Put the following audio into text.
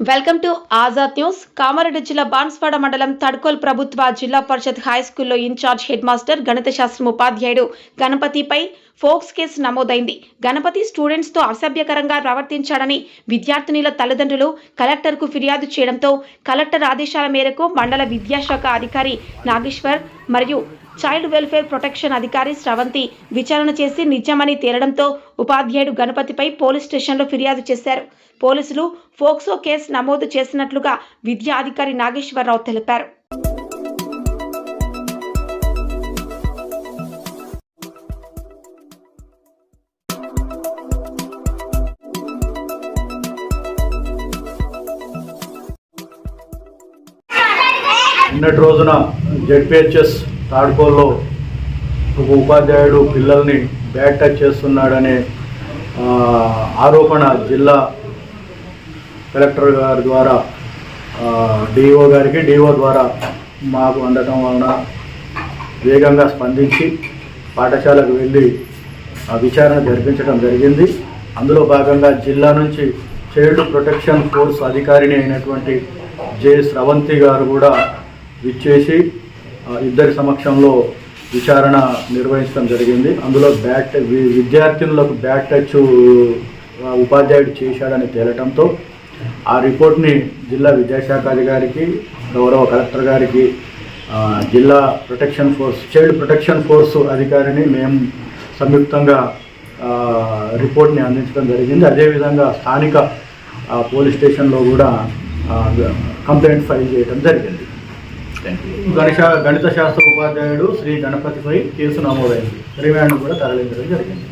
Welcome to Azad news. Kamareddy జిల్లా బాన్స్వాడ మండలం తడ్కోల్ ప్రభుత్వ జిల్లా పరిషత్ హై స్కూల్లో ఇన్ఛార్జ్ హెడ్ మాస్టర్ గణిత శాస్త్రం ఉపాధ్యాయుడు గణపతిపై ఫోక్స్ కేసు నమోదైంది. గణపతి స్టూడెంట్స్తో అసభ్యకరంగా ప్రవర్తించాడని విద్యార్థినిల తల్లిదండ్రులు కలెక్టర్కు ఫిర్యాదు చేయడంతో కలెక్టర్ ఆదేశాల మేరకు మండల విద్యాశాఖ అధికారి నాగేశ్వర్ మరియు చైల్డ్ వెల్ఫేర్ ప్రొటెక్షన్ అధికారి స్రవంతి విచారణ చేసి నిజమని తేలడంతో ఉపాధ్యాయుడు గణపతిపై పోలీస్ స్టేషన్లో ఫిర్యాదు చేశారు. పోలీసులు ఫోక్సో కేసు నమోదు చేసినట్లుగా విద్యా అధికారి నాగేశ్వరరావు తెలిపారు. నిన్నటి రోజున జెడ్పిహెచ్ఎస్ తాడ్కోల్లో ఒక ఉపాధ్యాయుడు పిల్లల్ని బ్యాట్ టచ్ చేస్తున్నాడనే ఆరోపణ జిల్లా కలెక్టర్ గారి ద్వారా డిఓ గారికి డిఓ ద్వారా మాకు అందటం వలన వేగంగా స్పందించి పాఠశాలకు వెళ్ళి ఆ విచారణ జరిపించడం జరిగింది. అందులో భాగంగా జిల్లా నుంచి చైల్డ్ ప్రొటెక్షన్ ఫోర్స్ అధికారిని అయినటువంటి జె. స్రవంతి గారు కూడా విచ్చేసి ఇద్దరి సమక్షంలో విచారణ నిర్వహించడం జరిగింది. అందులో బ్యాట్ విద్యార్థినులకు బ్యాట్ టచ్ ఉపాధ్యాయుడు చేశాడని తేలటంతో ఆ రిపోర్ట్ని జిల్లా విద్యాశాఖ అధికారికి గౌరవ కలెక్టర్ గారికి జిల్లా protection force child protection force అధికారిని మేము సంయుక్తంగా రిపోర్ట్ని అందించడం జరిగింది. అదేవిధంగా స్థానిక పోలీస్ స్టేషన్లో కూడా కంప్లైంట్ ఫైల్ చేయడం జరిగింది. గణిత గణిత శాస్త్ర ఉపాధ్యాయుడు శ్రీ గణపతిపై కేసు నమోదైంది. రిమాండ్ కూడా తరలించడం జరిగింది.